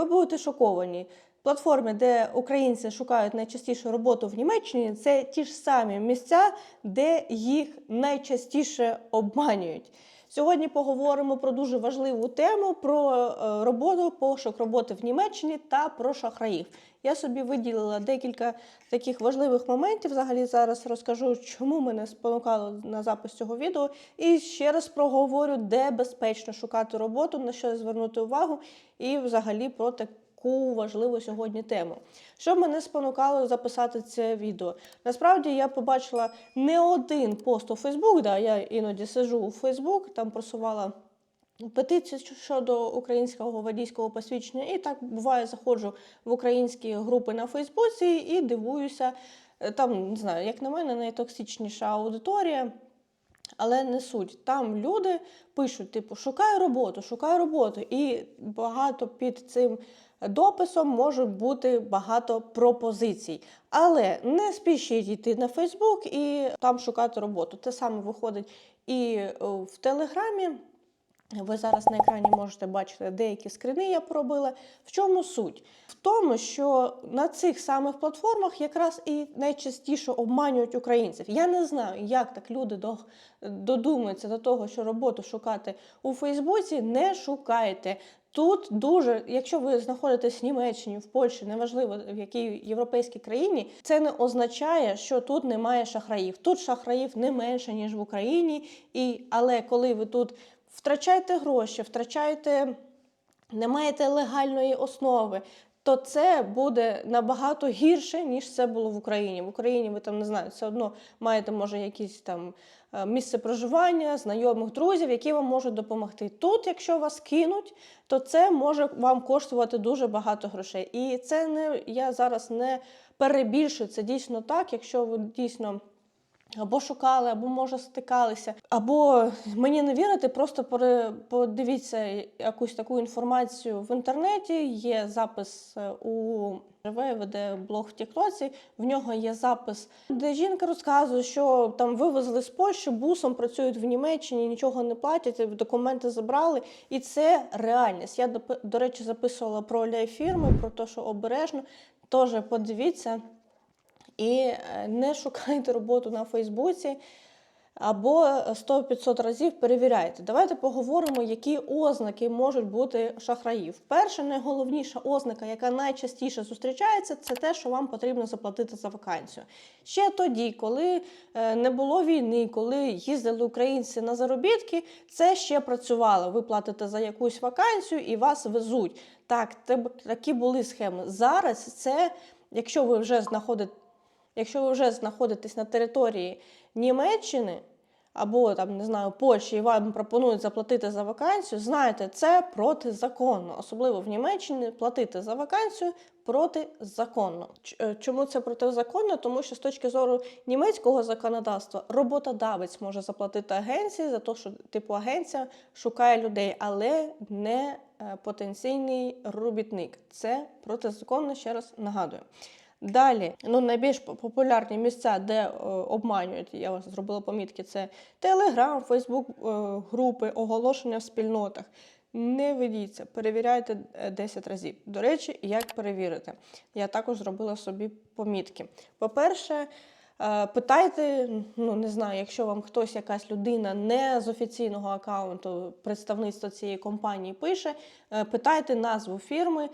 ви будете шоковані. Платформи, де українці шукають найчастіше роботу в Німеччині, це ті ж самі місця, де їх найчастіше обманюють. Сьогодні поговоримо про дуже важливу тему: про е, роботу, пошук роботи в Німеччині та про шахраїв. Я собі виділила декілька таких важливих моментів. Взагалі зараз розкажу, чому мене спонукало на запис цього відео. І ще раз проговорю, де безпечно шукати роботу, на що звернути увагу, і взагалі про таку важливу сьогодні тему. Що мене спонукало записати це відео? Насправді я побачила не один пост у Фейсбук, да, я іноді сижу у Фейсбук, там просувала петицію щодо українського водійського посвідчення. І так буває, заходжу в українські групи на Фейсбуці і дивуюся. Е, Там, не знаю, як на мене, найтоксичніша аудиторія. Але не суть. Там люди пишуть, типу, шукаю роботу, шукаю роботу. І багато під цим дописом може бути багато пропозицій. Але не спішіть йти на Фейсбук і там шукати роботу. Те саме виходить і е, в Телеграмі. Ви зараз на екрані можете бачити деякі скрини, я поробила. В чому суть? В тому, що на цих самих платформах якраз і найчастіше обманюють українців. Я не знаю, як так люди до- додумаються до того, що роботу шукати у Фейсбуці. Не шукайте. Тут дуже, якщо ви знаходитесь в Німеччині, в Польщі, неважливо в якій європейській країні, це не означає, що тут немає шахраїв. Тут шахраїв не менше ніж в Україні. І але коли ви тут втрачаєте гроші, втрачаєте, не маєте легальної основи. То це буде набагато гірше, ніж це було в Україні. В Україні ви там не знаю, все одно маєте, може, якісь там е, місце проживання, знайомих друзів, які вам можуть допомогти. Тут, якщо вас кинуть, то це може вам коштувати дуже багато грошей. І це не я зараз не перебільшую. Це дійсно так, якщо ви дійсно. Або шукали, або може стикалися, або мені не вірите, просто подивіться якусь таку інформацію в інтернеті. Є запис е, у веде блог в Тіктоці. В нього є запис, де жінка розказує, що там вивезли з Польщі, бусом працюють в Німеччині, нічого не платять, документи забрали. І це реальність. Я до, речі записувала про ляй фірми, про те, що обережно. Теж подивіться. І е, не шукайте роботу на Фейсбуці або 100-500 разів перевіряйте. Давайте поговоримо, які ознаки можуть бути шахраїв. Перша найголовніша ознака, яка найчастіше зустрічається, це те, що вам потрібно заплатити за вакансію. Ще тоді, коли е, не було війни, коли їздили українці на заробітки, це ще працювало. Ви платите за якусь вакансію і вас везуть. Так, такі були схеми. Зараз це, якщо ви вже знаходите. Якщо ви вже знаходитесь на території Німеччини або там не знаю Польщі, і вам пропонують заплатити за вакансію, знайте, це протизаконно. Особливо в Німеччині платити за вакансію протизаконно. Е, Чому це протизаконно? Тому що з точки зору німецького законодавства роботодавець може заплатити агенції за те, що типу агенція шукає людей, але не е, потенційний робітник. Це протизаконно, ще раз нагадую. Далі, ну найбільш популярні місця, де е, обманюють, я ось зробила помітки, це Телеграм, Фейсбук е, групи, оголошення в спільнотах. Не ведіться, перевіряйте е, 10 разів. До речі, як перевірити? Я також зробила собі помітки. По-перше, е, питайте, ну не знаю, якщо вам хтось, якась людина не з офіційного аккаунту представництва цієї компанії пише, е, питайте назву фірми, е,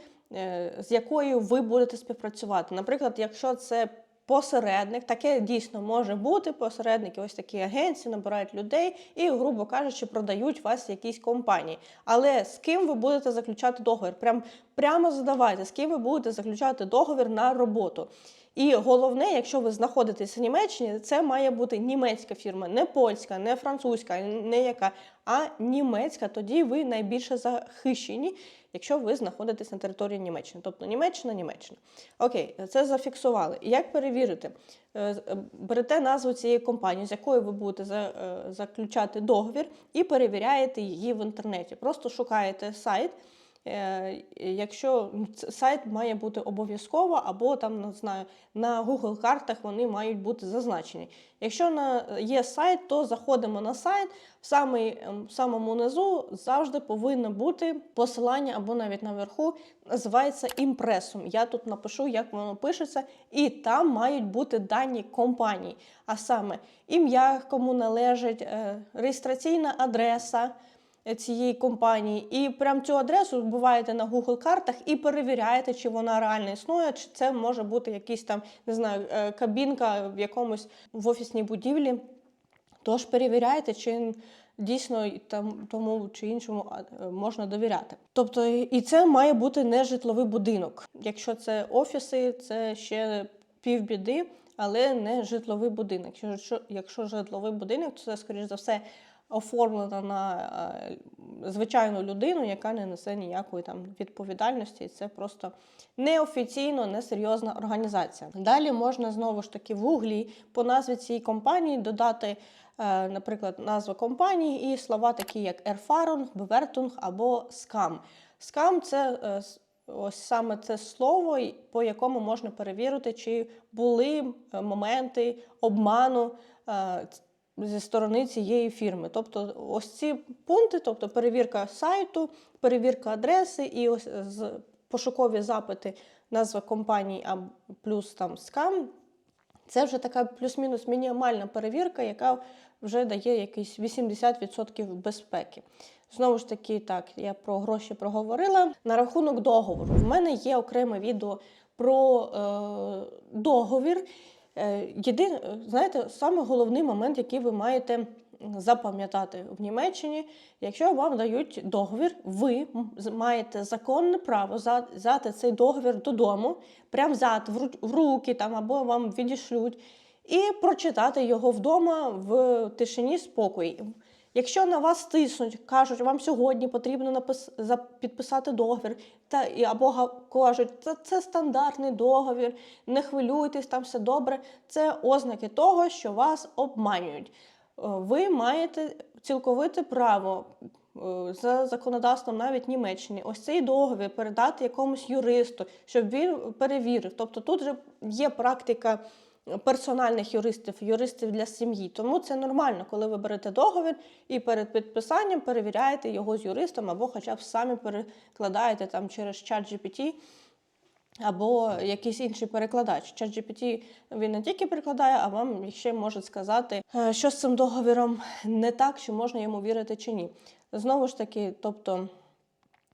з якою ви будете співпрацювати. Наприклад, якщо це посередник, таке дійсно може бути. Посередники, ось такі агенції набирають людей і, грубо кажучи, продають вас якісь компанії. Але з ким ви будете заключати договір? Прям прямо задавайте, з ким ви будете заключати договір на роботу. І головне, якщо ви знаходитесь в Німеччині, це має бути німецька фірма, не польська, не французька, не яка, а німецька. Тоді ви найбільше захищені, якщо ви знаходитесь на території Німеччини. Тобто Німеччина, Німеччина. Окей, це зафіксували. Як перевірити? Е, е, Берете назву цієї компанії, з якою ви будете е, заключати договір, і перевіряєте її в інтернеті. Просто шукаєте сайт. Е, Якщо сайт має бути обов'язково, або там не знаю, на Google картах вони мають бути зазначені. Якщо на є сайт, то заходимо на сайт. В самий, ем, в самому низу завжди повинно бути посилання або навіть наверху називається імпресум. Я тут напишу, як воно пишеться, і там мають бути дані компанії, а саме ім'я, кому належить, е, реєстраційна адреса цієї компанії. І прям цю адресу вбиваєте на Google картах і перевіряєте, чи вона реально існує, чи це може бути якийсь там, не знаю, е, кабінка в якомусь в офісній будівлі. Тож перевіряйте, чи дійсно там тому чи іншому е, можна довіряти. Тобто, і це має бути не житловий будинок. Якщо це офіси, це ще півбіди, але не житловий будинок. Якщо, якщо житловий будинок, то це, скоріш за все, оформлено на е, звичайну людину, яка не несе ніякої там відповідальності. І Це просто неофіційно, несерйозна організація. Далі можна знову ж таки в гуглі по назві цієї компанії додати, е, наприклад, назву компанії і слова такі, як Ерфарунг, Бевертунг або Скам. Скам це е, ось саме це слово, по якому можна перевірити, чи були моменти обману. Е, Зі сторони цієї фірми. Тобто, ось ці пункти, тобто перевірка сайту, перевірка адреси і ось пошукові запити, назва компанії, а плюс там скам, це вже така плюс-мінус мінімальна перевірка, яка вже дає якийсь 80% безпеки. Знову ж таки, так, я про гроші проговорила. На рахунок договору. В мене є окреме відео про е, договір. Е, Єдине, знаєте, саме головний момент, який ви маєте запам'ятати в Німеччині, якщо вам дають договір, ви маєте законне право взяти цей договір додому, прям взяти в руки там, або вам відішлють, і прочитати його вдома в тишині спокої. Якщо на вас тиснуть, кажуть, вам сьогодні потрібно напис... підписати договір, та або кажуть, це, це стандартний договір, не хвилюйтесь, там все добре. Це ознаки того, що вас обманюють. Е, Ви маєте цілковите право е, за законодавством навіть Німеччини, ось цей договір передати якомусь юристу, щоб він перевірив. Тобто тут же є практика персональних юристів, юристів для сім'ї. Тому це нормально, коли ви берете договір і перед підписанням перевіряєте його з юристом, або хоча б самі перекладаєте там через чат GPT або якийсь інший перекладач. ChatGPT він не тільки перекладає, а вам ще може сказати, е, що з цим договіром не так, чи можна йому вірити чи ні. Знову ж таки, тобто.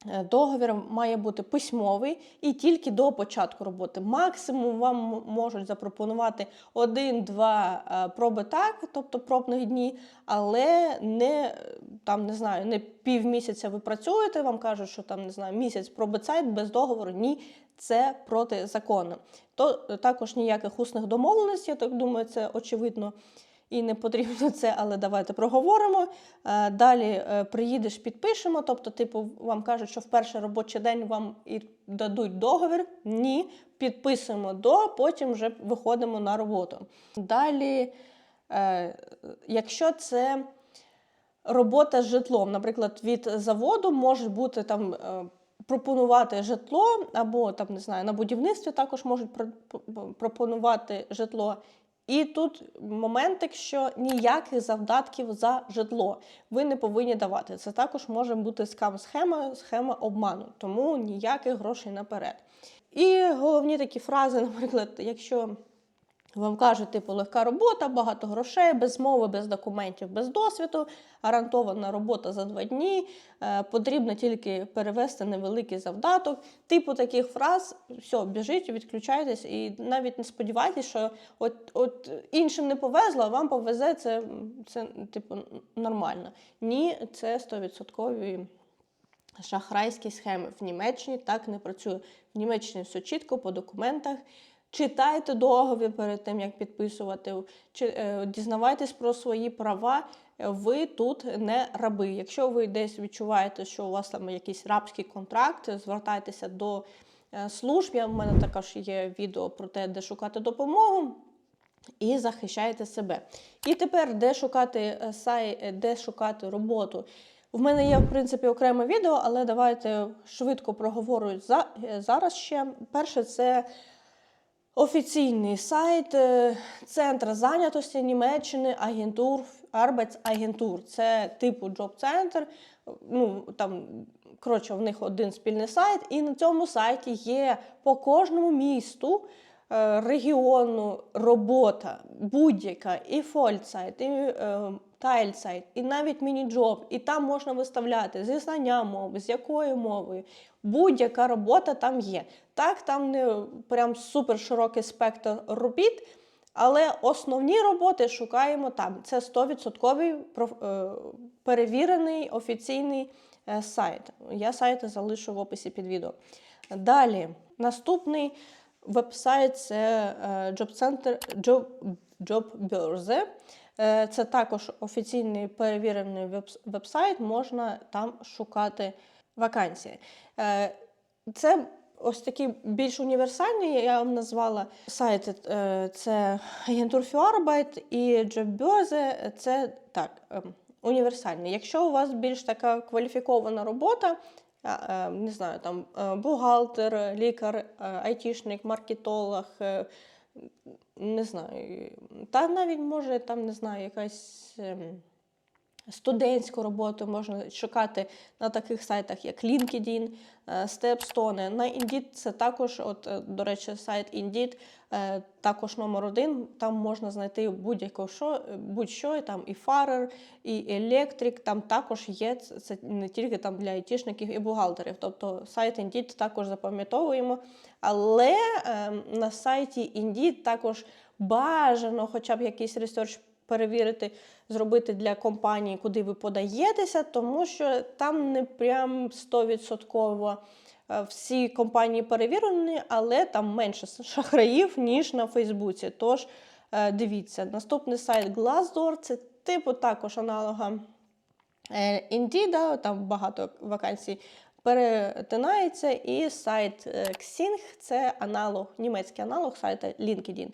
Е, Договір має бути письмовий і тільки до початку роботи. Максимум вам можуть запропонувати один-два е, проби так, тобто пробних дні, але не там не знаю, не півмісяця ви працюєте. Вам кажуть, що там не знаю, місяць пробить сайт без договору. Ні, це протизаконно. То е, також ніяких усних домовленостей, я так думаю, це очевидно і не потрібно це, але давайте проговоримо. Е, Далі е, приїдеш, підпишемо. Тобто, типу, вам кажуть, що в перший робочий день вам і дадуть договір. Ні, підписуємо до, потім вже виходимо на роботу. Далі, е, якщо це робота з житлом, наприклад, від заводу може бути там. Пропонувати житло, або там не знаю, на будівництві також можуть про- про- пропонувати житло. І тут моментик, що ніяких завдатків за житло ви не повинні давати. Це також може бути скам-схема, схема обману, тому ніяких грошей наперед. І головні такі фрази, наприклад, якщо вам кажуть, типу, легка робота, багато грошей, без мови, без документів, без досвіду, гарантована робота за два дні, е, потрібно тільки перевести невеликий завдаток. Типу таких фраз, все, біжіть, відключайтесь і навіть не сподівайтесь, що от, от іншим не повезло, а вам повезе, це, це типу, нормально. Ні, це 100% шахрайські схеми. В Німеччині так не працює. В Німеччині все чітко по документах. Читайте договір перед тим, як підписувати, чи, е, дізнавайтесь про свої права. Е, Ви тут не раби. Якщо ви десь відчуваєте, що у вас там якийсь рабський контракт, звертайтеся до е, служб. У мене також є відео про те, де шукати допомогу. І захищаєте себе. І тепер, де шукати сай, де шукати роботу В мене є, в принципі, окреме відео, але давайте швидко проговорю за, зараз ще. Перше, це офіційний сайт е, Центру зайнятості Німеччини агентур Arbeitsagentur. Це типу джоб-центр. Ну, там, коротше, в них один спільний сайт, і на цьому сайті є по кожному місту. е, Регіону робота будь-яка, і фольцайт, і е, тайльсайт, і навіть міні-джоб, і там можна виставляти зі знання мови, з якою мовою. Будь-яка робота там є. Так, там не прям супер широкий спектр робіт, але основні роботи шукаємо там. Це 100% е, перевірений офіційний е, сайт. Я сайти залишу в описі під відео. Далі, наступний веб-сайт це е, Job Center, Job, Job Börse. Е, Це також офіційний перевірений веб- веб-сайт, можна там шукати вакансії. Е, Це ось такі більш універсальні, я вам назвала сайти. е, Це Агентур Arbeit і Jobbörse, це так, ем, універсальні. Якщо у вас більш така кваліфікована робота, е, не знаю, там е, бухгалтер, лікар, е, айтішник, маркетолог, е, не знаю, та навіть може там, не знаю, якась. Ем, Студентську роботу можна шукати на таких сайтах, як LinkedIn, е, Stepstone. На Indeed це також, от, е, до речі, сайт Indeed, е, також номер один. Там можна знайти будь-яко що, будь-що, там і фарер, і електрик. Там також є це не тільки там для айтішників і бухгалтерів. Тобто сайт Indeed також запам'ятовуємо. Але е, на сайті Indeed також бажано, хоча б якийсь ресерч перевірити, зробити для компанії, куди ви подаєтеся, тому що там не прям 100% е, всі компанії перевірені, але там менше шахраїв, ніж на Фейсбуці. Тож е, дивіться, наступний сайт Glassdoor, це типу також аналога е, Indeed, там багато вакансій перетинається, і сайт Xing – це аналог, німецький аналог сайту LinkedIn.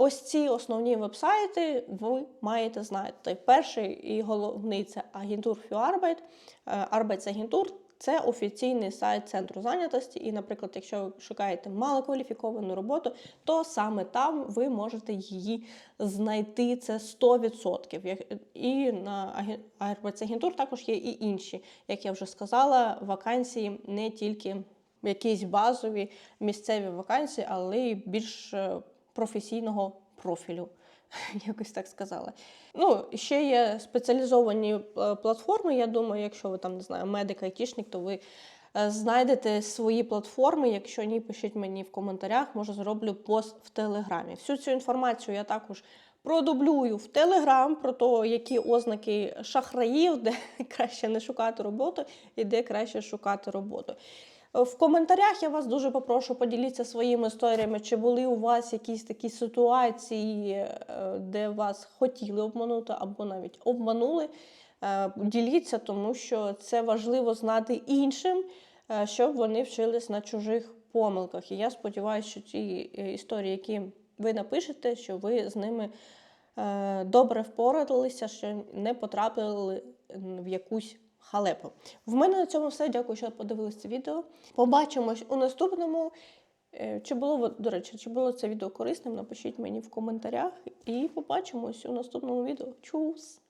Ось ці основні вебсайти ви маєте знати. Перший і головний це агентур Arbeit. Е, Arbeitsagentur – це офіційний сайт центру зайнятості. І, наприклад, якщо ви шукаєте малокваліфіковану роботу, то саме там ви можете її знайти. Це 100%. Як- І на аген- Arbeitsagentur також є і інші, як я вже сказала, вакансії не тільки якісь базові місцеві вакансії, але й більш е, професійного профілю. Якось так сказала. Ну, ще є спеціалізовані е, платформи. Я думаю, якщо ви там не знаю, медик, айтішник, то ви е, знайдете свої платформи. Якщо ні, пишіть мені в коментарях, може зроблю пост в Телеграмі. Всю цю інформацію я також продублюю в Телеграм про те, які ознаки шахраїв, де краще не шукати роботу і де краще шукати роботу. В коментарях я вас дуже попрошу поділіться своїми історіями, чи були у вас якісь такі ситуації, е, де вас хотіли обманути або навіть обманули. Е, Діліться, тому що це важливо знати іншим, е, щоб вони вчились на чужих помилках. І я сподіваюся, що е, історії, які ви напишете, що ви з ними добре впорадилися, що не потрапили в якусь халепу. В мене на цьому все. Дякую, що подивилися це відео. Побачимось у наступному. Е, Чи було до речі, чи було це відео корисним? Напишіть мені в коментарях і побачимось у наступному відео. Чус!